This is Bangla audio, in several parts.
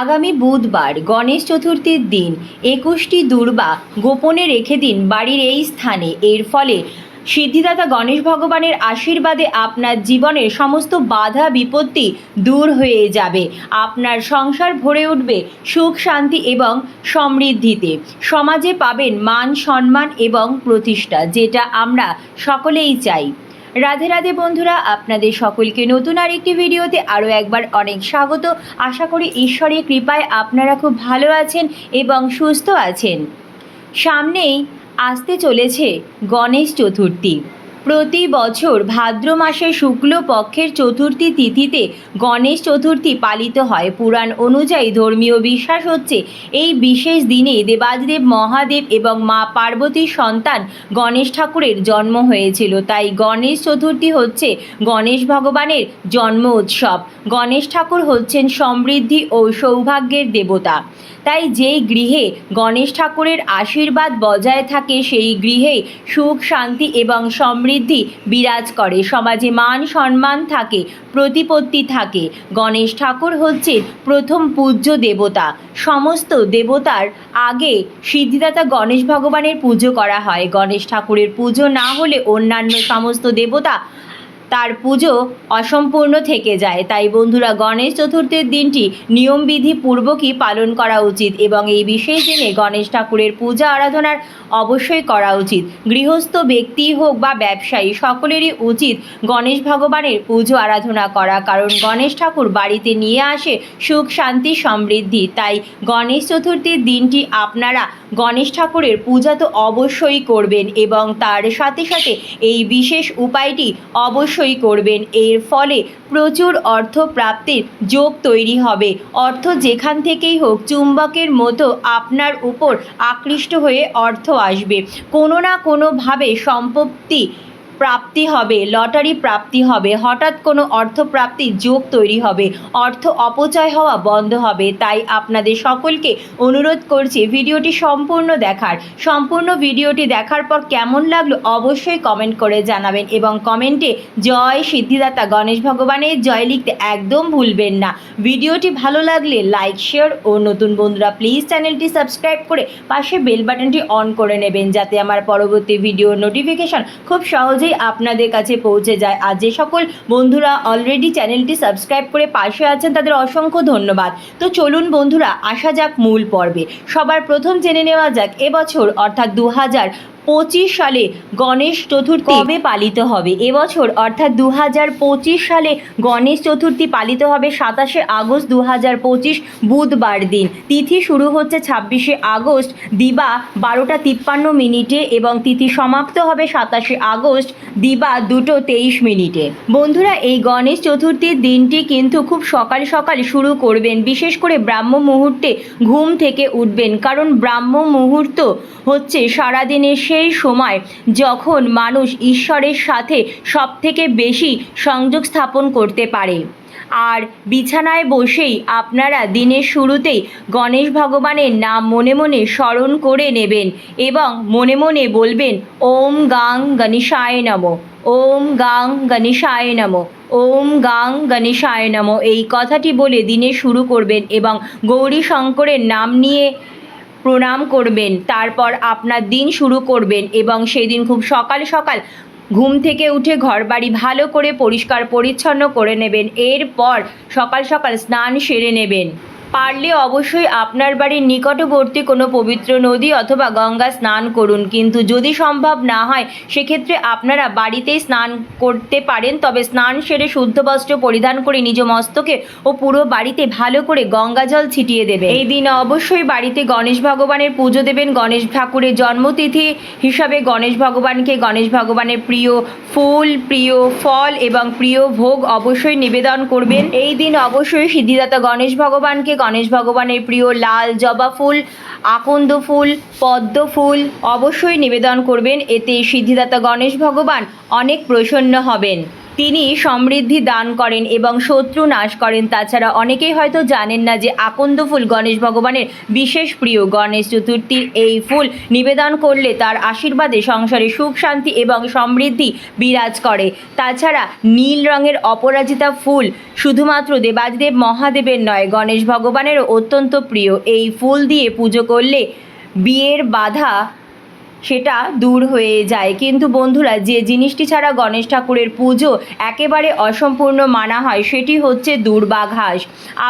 আগামী বুধবার গণেশ চতুর্থীর দিন একুশটি দুর্বা গোপনে রেখে দিন বাড়ির এই স্থানে। এর ফলে সিদ্ধিদাতা গণেশ ভগবানের আশীর্বাদে আপনার জীবনের সমস্ত বাধা বিপত্তি দূর হয়ে যাবে। আপনার সংসার ভরে উঠবে সুখ, শান্তি এবং সমৃদ্ধিতে। সমাজে পাবেন মান, সম্মান এবং প্রতিষ্ঠা, যেটা আমরা সকলেই চাই। রাধে রাধে বন্ধুরা, আপনাদের সকলকে নতুন আর একটি ভিডিওতে আরও একবার অনেক স্বাগত। আশা করি ঈশ্বরের কৃপায় আপনারা খুব ভালো আছেন এবং সুস্থ আছেন। সামনেই আসতে চলেছে গণেশ চতুর্থী। প্রতি বছর ভাদ্র মাসের শুক্ল পক্ষের চতুর্থী তিথিতে গণেশ চতুর্থী পালিত হয়। পুরাণ অনুযায়ী ধর্মীয় বিশ্বাস হচ্ছে, এই বিশেষ দিনে দেবাদিদেব, মহাদেব এবং মা পার্বতীর সন্তান গণেশ ঠাকুরের জন্ম হয়েছিল। তাই গণেশ চতুর্থী হচ্ছে গণেশ ভগবানের জন্ম উৎসব। গণেশ ঠাকুর হচ্ছেন সমৃদ্ধি ও সৌভাগ্যের দেবতা। তাই যেই গৃহে গণেশ ঠাকুরের আশীর্বাদ বজায় থাকে, সেই গৃহে সুখ, শান্তি এবং সমৃদ্ধি বিরাজ করে। সমাজে মান সম্মান থাকে, প্রতিপত্তি থাকে। গণেশ ঠাকুর হচ্ছে প্রথম পূজ্য দেবতা। সমস্ত দেবতার আগে সিদ্ধিদাতা গণেশ ভগবানের পুজো করা হয়। গণেশ ঠাকুরের পুজো না হলে অন্যান্য সমস্ত দেবতা তার পুজো অসম্পূর্ণ থেকে যায়। তাই বন্ধুরা গণেশ চতুর্থীর দিনটি নিয়মবিধি পূর্বকই পালন করা উচিত এবং এই বিশেষ দিনে গণেশ ঠাকুরের পূজা আরাধনার অবশ্যই করা উচিত। গৃহস্থ, ব্যক্তি হোক বা ব্যবসায়ী, সকলেরই উচিত গণেশ ভগবানের পুজো আরাধনা করা, কারণ গণেশ ঠাকুর বাড়িতে নিয়ে আসে সুখ, শান্তি, সমৃদ্ধি। তাই গণেশ চতুর্থীর দিনটি আপনারা গণেশ ঠাকুরের পূজা তো অবশ্যই করবেন এবং তার সাথে সাথে এই বিশেষ উপায়টি অবশ্যই করবেন। এর ফলে প্রচুর অর্থ প্রাপ্তির যোগ তৈরি হবে। অর্থ যেখান থেকেই হোক চুম্বকের মতো আপনার উপর আকৃষ্ট হয়ে অর্থ আসবে। কোনো না কোনোভাবে সম্পত্তি প্রাপ্তি হবে, লটারি প্রাপ্তি হবে, হঠাৎ কোনো অর্থ প্রাপ্তির যোগ তৈরি হবে, অর্থ অপচয় হওয়া বন্ধ হবে, তাই আপনাদের সকলকে অনুরোধ করছি ভিডিওটি সম্পূর্ণ দেখার। সম্পূর্ণ ভিডিওটি দেখার পর কেমন লাগল অবশ্যই কমেন্ট করে জানাবেন এবং কমেন্টে জয় সিদ্ধিদাতা গণেশ ভগবানের জয় লিখতে একদম ভুলবেন না। ভিডিওটি ভালো লাগলে লাইক, শেয়ার ও নতুন বন্ধুরা প্লিজ চ্যানেলটি সাবস্ক্রাইব করে পাশে বেল বাটনটি অন করে নেবেন যাতে আমার পরবর্তী ভিডিও নোটিফিকেশন খুব সহজেই আপনাদের কাছে পৌঁছে যায়। আর যে সকল বন্ধুরা অলরেডি চ্যানেলটি সাবস্ক্রাইব করে পাশে আছেন, তাদের অসংখ্য ধন্যবাদ। তো চলুন বন্ধুরা, আসা যাক মূল পর্বে। সবার প্রথম জেনে নেওয়া যাক, এবছর অর্থাৎ দু হাজার পঁচিশ সালে গণেশ চতুর্থী কবে পালিত হবে? এবছর অর্থাৎ দু হাজার পঁচিশ সালে গণেশ চতুর্থী পালিত হবে সাতাশে আগস্ট দু হাজার পঁচিশ বুধবার দিন। তিথি শুরু হচ্ছে ছাব্বিশে আগস্ট দিবা বারোটা তিপ্পান্ন মিনিটে এবং তিথি সমাপ্ত হবে সাতাশে আগস্ট দিবা দুটো তেইশ মিনিটে। বন্ধুরা এই গণেশ চতুর্থীর দিনটি কিন্তু খুব সকাল সকাল শুরু করবেন। বিশেষ করে ব্রাহ্ম মুহূর্তে ঘুম থেকে উঠবেন। কারণ ব্রাহ্ম মুহূর্ত হচ্ছে সারাদিনের সেই সময় যখন মানুষ ঈশ্বরের সাথে সবথেকে বেশি সংযোগ স্থাপন করতে পারে। আর বিছানায় বসেই আপনারা দিনের শুরুতেই গণেশ ভগবানের নাম মনে মনে স্মরণ করে নেবেন এবং মনে মনে বলবেন, ওম গাং গণেশায় নম, ওম গাং গণেশায় নম, ওম গাং গণেশায় নম। এই কথাটি বলে দিনে শুরু করবেন এবং গৌরী শঙ্করের নাম নিয়ে প্রণাম করবেন, তারপর আপনার দিন শুরু করবেন এবং সেই দিন খুব সকাল সকাল ঘুম থেকে উঠে ঘরবাড়ি ভালো করে পরিষ্কার পরিচ্ছন্ন করে নেবেন। এরপর সকাল সকাল স্নান সেরে নেবেন। পারলে অবশ্যই আপনার বাড়ির নিকটবর্তী কোনো পবিত্র নদী অথবা গঙ্গা স্নান করুন। কিন্তু যদি সম্ভব না হয়, সেক্ষেত্রে আপনারা বাড়িতেই স্নান করতে পারেন। তবে স্নান সেরে শুদ্ধ বস্ত্র পরিধান করে নিজ মস্তকে ও পুরো বাড়িতে ভালো করে গঙ্গা জল ছিটিয়ে দেবে এই দিন অবশ্যই বাড়িতে গণেশ ভগবানের পুজো দেবেন। গণেশ ঠাকুরের জন্মতিথি হিসাবে গণেশ ভগবানকে গণেশ ভগবানের প্রিয় ফুল, প্রিয় ফল এবং প্রিয় ভোগ অবশ্যই নিবেদন করবেন। এই দিন অবশ্যই সিদ্ধিদাতা গণেশ ভগবানকে গণেশ ভগবানের প্রিয় লাল জবা ফুল, আকন্দ ফুল, পদ্ম ফুল অবশ্যই নিবেদন করবেন। এতে সিদ্ধিদাতা গণেশ ভগবান অনেক প্রসন্ন হবেন। তিনি সমৃদ্ধি দান করেন এবং শত্রু নাশ করেন। তাছাড়া অনেকেই হয়তো জানেন না যে আকন্দ ফুল গণেশ ভগবানের বিশেষ প্রিয়। গণেশ চতুর্থীর এই ফুল নিবেদন করলে তার আশীর্বাদে সংসারে সুখ, শান্তি এবং সমৃদ্ধি বিরাজ করে। তাছাড়া নীল রঙের অপরাজিতা ফুল শুধুমাত্র দেবাদিদেব মহাদেবের নয়, গণেশ ভগবানেরও অত্যন্ত প্রিয়। এই ফুল দিয়ে পুজো করলে বিয়ের বাধা সেটা দূর হয়ে যায়। কিন্তু বন্ধুরা, যে জিনিসটি ছাড়া গণেশ ঠাকুরের পুজো একেবারে অসম্পূর্ণ মানা হয়, সেটি হচ্ছে দুর্বা ঘাস।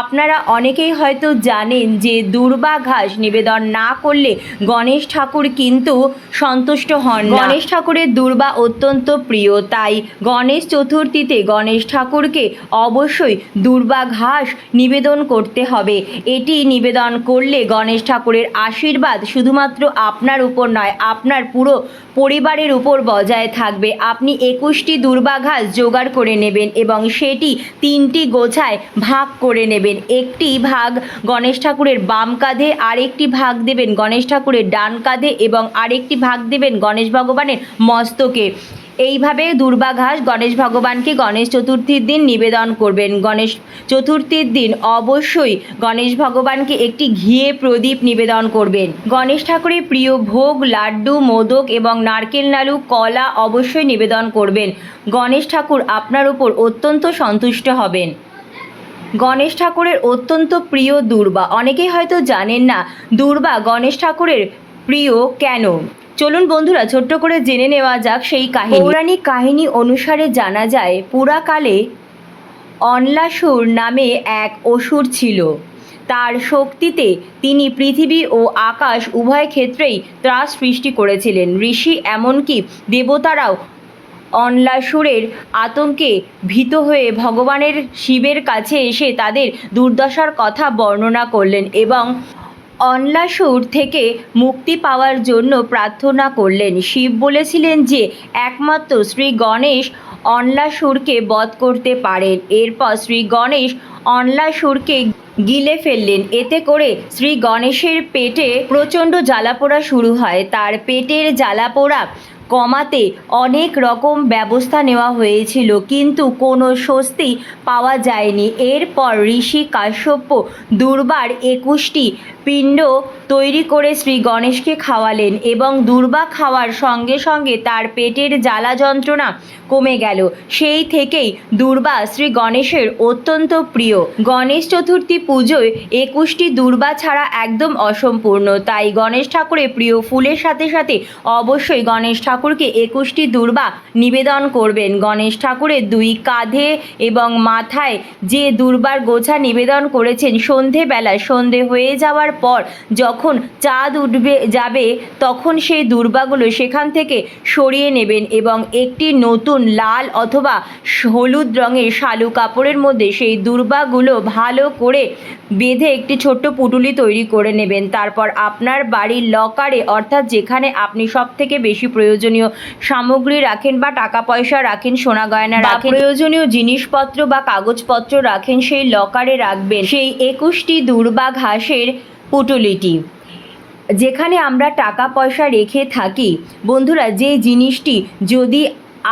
আপনারা অনেকেই হয়তো জানেন যে দুর্বা ঘাস নিবেদন না করলে গণেশ ঠাকুর কিন্তু সন্তুষ্ট হন গণেশ ঠাকুরের দুর্বা অত্যন্ত প্রিয়, তাই গণেশ চতুর্থীতে গণেশ ঠাকুরকে অবশ্যই দুর্বা ঘাস নিবেদন করতে হবে। এটি নিবেদন করলে গণেশ ঠাকুরের আশীর্বাদ শুধুমাত্র আপনার উপর নয় আপনার পুরো পরিবারের উপর বজায় থাকবে। আপনি একুশটি দুর্বাঘাস জোগাড় করে নেবেন এবং সেটি তিনটি গোছায় ভাগ করে নেবেন। একটি ভাগ গণেশ ঠাকুরের বাম কাঁধে, আরেকটি ভাগ দেবেন গণেশ ঠাকুরের ডান কাঁধে এবং আরেকটি ভাগ দেবেন গণেশ ভগবানের মস্তকে। এইভাবে দুর্বাঘাস গণেশ ভগবানকে গণেশ চতুর্থীর দিন নিবেদন করবেন। গণেশ চতুর্থীর দিন অবশ্যই গণেশ ভগবানকে একটি ঘিয়ে প্রদীপ নিবেদন করবেন। গণেশ ঠাকুরের প্রিয় ভোগ, লাড্ডু, মোদক এবং নারকেল, নাড়ু, কলা অবশ্যই নিবেদন করবেন। গণেশ ঠাকুর আপনার উপর অত্যন্ত সন্তুষ্ট হবেন। গণেশ ঠাকুরের অত্যন্ত প্রিয় দুর্বা। অনেকেই হয়তো জানেন না দুর্বা গণেশ ঠাকুরের প্রিয় কেন? চলুন বন্ধুরা, ছোট্ট করে জেনে নেওয়া যাক সেই কাহিনী। পৌরাণিক কাহিনী অনুসারে জানা যায়, পুরাকালে অনলাসুর নামে এক অসুর ছিল। তার শক্তিতে তিনি পৃথিবী ও আকাশ উভয় ক্ষেত্রেই ত্রাস সৃষ্টি করেছিলেন। ঋষি এমনকি দেবতারাও অনলাসুরের আতঙ্কে ভীত হয়ে ভগবানের শিবের কাছে এসে তাদের দুর্দশার কথা বর্ণনা করলেন এবং অনলাসুর থেকে মুক্তি পাওয়ার জন্য প্রার্থনা করলেন। শিব বলেছিলেন যে, একমাত্র শ্রী গণেশ অনলাসুরকে বধ করতে পারেন। এরপর শ্রী গণেশ অনলাসুরকে গিলে ফেললেন। এতে করে শ্রী গণেশের পেটে প্রচণ্ড জ্বালাপোড়া শুরু হয়। তার পেটের জ্বালাপোড়া কমাতে অনেক রকম ব্যবস্থা নেওয়া হয়েছিল, কিন্তু কোনো স্বস্তি পাওয়া যায়নি। এরপর ঋষি কাশ্যপ্য দুর্বার একুশটি পিণ্ড তৈরি করে শ্রী গণেশকে খাওয়ালেন এবং দুর্বা খাওয়ার সঙ্গে সঙ্গে তার পেটের জ্বালা যন্ত্রণা কমে গেল। সেই থেকেই দুর্বা শ্রী গণেশের অত্যন্ত প্রিয়। গণেশ চতুর্থী পুজোয় একুশটি দুর্বা ছাড়া একদম অসম্পূর্ণ। তাই গণেশ ঠাকুরের প্রিয় ফুলের সাথে সাথে অবশ্যই গণেশ ঠাকুরকে একুশটি দুর্বা নিবেদন করবেন। গণেশ ঠাকুরের দুই কাঁধে এবং মাথায় যে দুর্বার গোছা নিবেদন করেছেন সন্ধেবেলা সন্ধে হয়ে যাওয়ার পর যখন চাঁদ উঠবে যাবে তখন সেই দুর্বাগুলো সেখান থেকে সরিয়ে নেবেন এবং একটি নতুন লাল অথবা হলুদ রঙের শালু কাপড়ের মধ্যে সেই দুর্বাগুলো ভালো করে বেঁধে একটি ছোট্ট পুটুলি তৈরি করে নেবেন। তারপর আপনার বাড়ির লকারে অর্থাৎ যেখানে আপনি সব থেকে বেশি প্রয়োজনীয় সামগ্রী রাখেন বা টাকা পয়সা রাখেন সোনা গয়না রাখেন প্রয়োজনীয় জিনিসপত্র বা কাগজপত্র রাখেন সেই লকারে রাখবেন। সেই একুশটি দুর্বা ঘাসের পুটুলিটি যেখানে আমরা টাকা পয়সা রেখে থাকি বন্ধুরা যে জিনিসটি যদি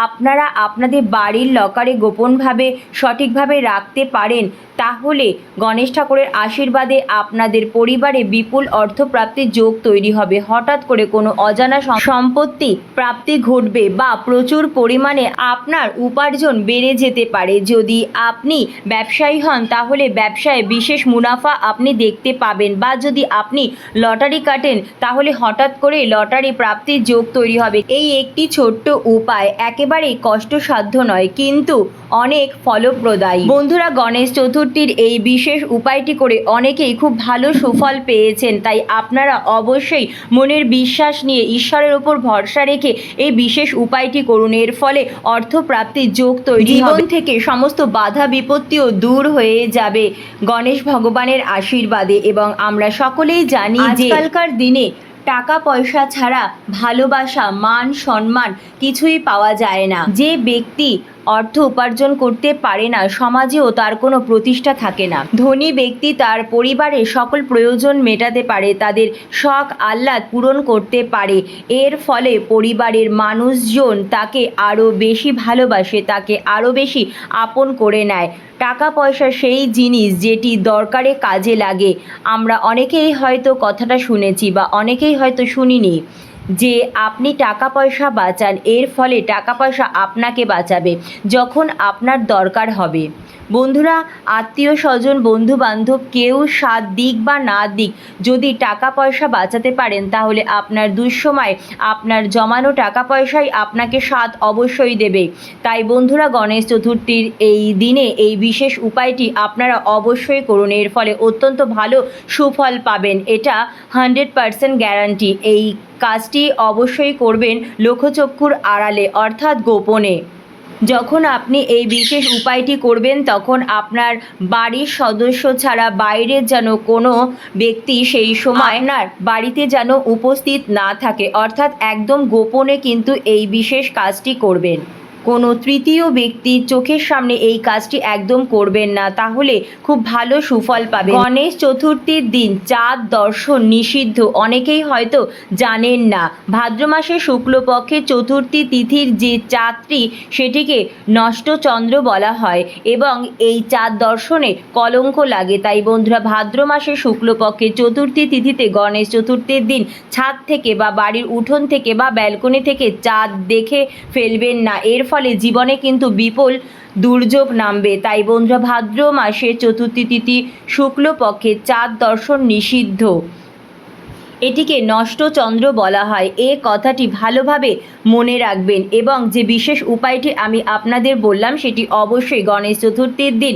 আপনারা আপনাদের বাড়ির লকারে গোপনভাবে, সঠিকভাবে রাখতে পারেন, তাহলে গণেশ ঠাকুরের আশীর্বাদে আপনাদের পরিবারে বিপুল অর্থপ্রাপ্তির যোগ তৈরি হবে। হঠাৎ করে কোনো অজানা সম্পত্তি প্রাপ্তি ঘটবে বা প্রচুর পরিমাণে আপনার উপার্জন বেড়ে যেতে পারে। যদি আপনি ব্যবসায়ী হন, তাহলে ব্যবসায় বিশেষ মুনাফা আপনি দেখতে পাবেন বা যদি আপনি লটারি কাটেন, তাহলে হঠাৎ করে লটারি প্রাপ্তির যোগ তৈরি হবে। এই একটি ছোট্ট উপায় একেবারেই কষ্টসাধ্য নয় কিন্তু অনেক ফলপ্রদায়ী। বন্ধুরা গণেশ চতুর্থীর এই বিশেষ উপায়টি করে অনেকেই খুব ভালো সুফল পেয়েছেন তাই আপনারা অবশ্যই মনের বিশ্বাস নিয়ে ঈশ্বরের ওপর ভরসা রেখে এই বিশেষ উপায়টি করুন। এর ফলে অর্থপ্রাপ্তির যোগ তৈরি জীবন থেকে সমস্ত বাধা বিপত্তিও দূর হয়ে যাবে। গণেশ ভগবানের আশীর্বাদে এবং আমরা সকলেই জানি যে আজকালকার দিনে টাকা পয়সা ছাড়া ভালোবাসা মান সম্মান কিছুই পাওয়া যায় না। যে ব্যক্তি অর্থ উপার্জন করতে পারে না, সমাজেও তার কোনো প্রতিষ্ঠা থাকে না। ধনী ব্যক্তি তার পরিবারের সকল প্রয়োজন মেটাতে পারে, তাদের শখ, আহ্লাদ পূরণ করতে পারে। এর ফলে পরিবারের মানুষজন তাকে আরও বেশি ভালোবাসে, তাকে আরও বেশি আপন করে নেয়। টাকা পয়সা সেই জিনিস যেটি দরকারে কাজে লাগে। আমরা অনেকেই হয়তো কথাটা শুনেছি বা অনেকেই হয়তো শুনিনি। যে আপনি টাকা পয়সা বাঁচান, এর ফলে টাকা পয়সা আপনাকে বাঁচাবে, যখন আপনার দরকার হবে। বন্ধুরা, আত্মীয় স্বজন বন্ধু বান্ধব কেউ সাত দিক বা না দিক যদি টাকা পয়সা বাঁচাতে পারেন, তাহলে আপনার দুঃসময়, আপনার জমানো টাকা পয়সাই আপনাকে স্বাদ অবশ্যই দেবে। তাই বন্ধুরা, গণেশ চতুর্থীর এই দিনে এই বিশেষ উপায়টি আপনারা অবশ্যই করুন। এর ফলে অত্যন্ত ভালো সুফল পাবেন। এটা হান্ড্রেড পারসেন্ট গ্যারান্টি। এই কাজটি অবশ্যই করবেন লোকচক্ষুর আড়ালে, অর্থাৎ গোপনে। যখন আপনি এই বিশেষ উপায়টি করবেন, তখন আপনার বাড়ির সদস্য ছাড়া বাইরের যেন কোনো ব্যক্তি সেই সময় আপনার বাড়িতে যেন উপস্থিত না থাকে, অর্থাৎ একদম গোপনে কিন্তু এই বিশেষ কাজটি করবেন। কোনো তৃতীয় ব্যক্তির চোখের সামনে এই কাজটি একদম করবেন না, তাহলে খুব ভালো সুফল পাবে গণেশ চতুর্থীর দিন চাঁদ দর্শন নিষিদ্ধ, অনেকেই হয়তো জানেন না। ভাদ্র মাসের শুক্লপক্ষের চতুর্থী তিথির যে চাঁদটি, সেটিকে নষ্ট চন্দ্র বলা হয় এবং এই চাঁদ দর্শনে কলঙ্ক লাগে। তাই বন্ধুরা, ভাদ্র মাসের শুক্লপক্ষের চতুর্থী তিথিতে গণেশ চতুর্থীর দিন ছাদ থেকে বা বাড়ির উঠোন থেকে বা ব্যালকনি থেকে চাঁদ দেখে ফেলবেন না। এর ফলে জীবনে কিন্তু বিপুল দুর্যোগ নামবে। তাই বন্ধুরা, ভাদ্র মাসে চতুর্থী তিথি শুক্লপক্ষে চাঁদ দর্শন নিষিদ্ধ। এটিকে নষ্ট চন্দ্র বলা হয়। এ কথাটি ভালোভাবে মনে রাখবেন এবং যে বিশেষ উপায়টি আমি আপনাদের বললাম, সেটি অবশ্যই গণেশ চতুর্থীর দিন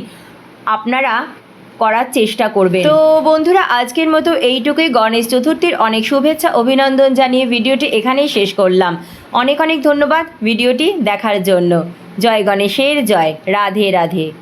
আপনারা করার চেষ্টা করবেন। তো বন্ধুরা, আজকের মতো এইটুকুই। গণেশ চতুর্থীর অনেক শুভেচ্ছা, অভিনন্দন জানিয়ে ভিডিওটি এখানেই শেষ করলাম। অনেক অনেক ধন্যবাদ ভিডিওটি দেখার জন্য। জয় গণেশের জয়। রাধে রাধে।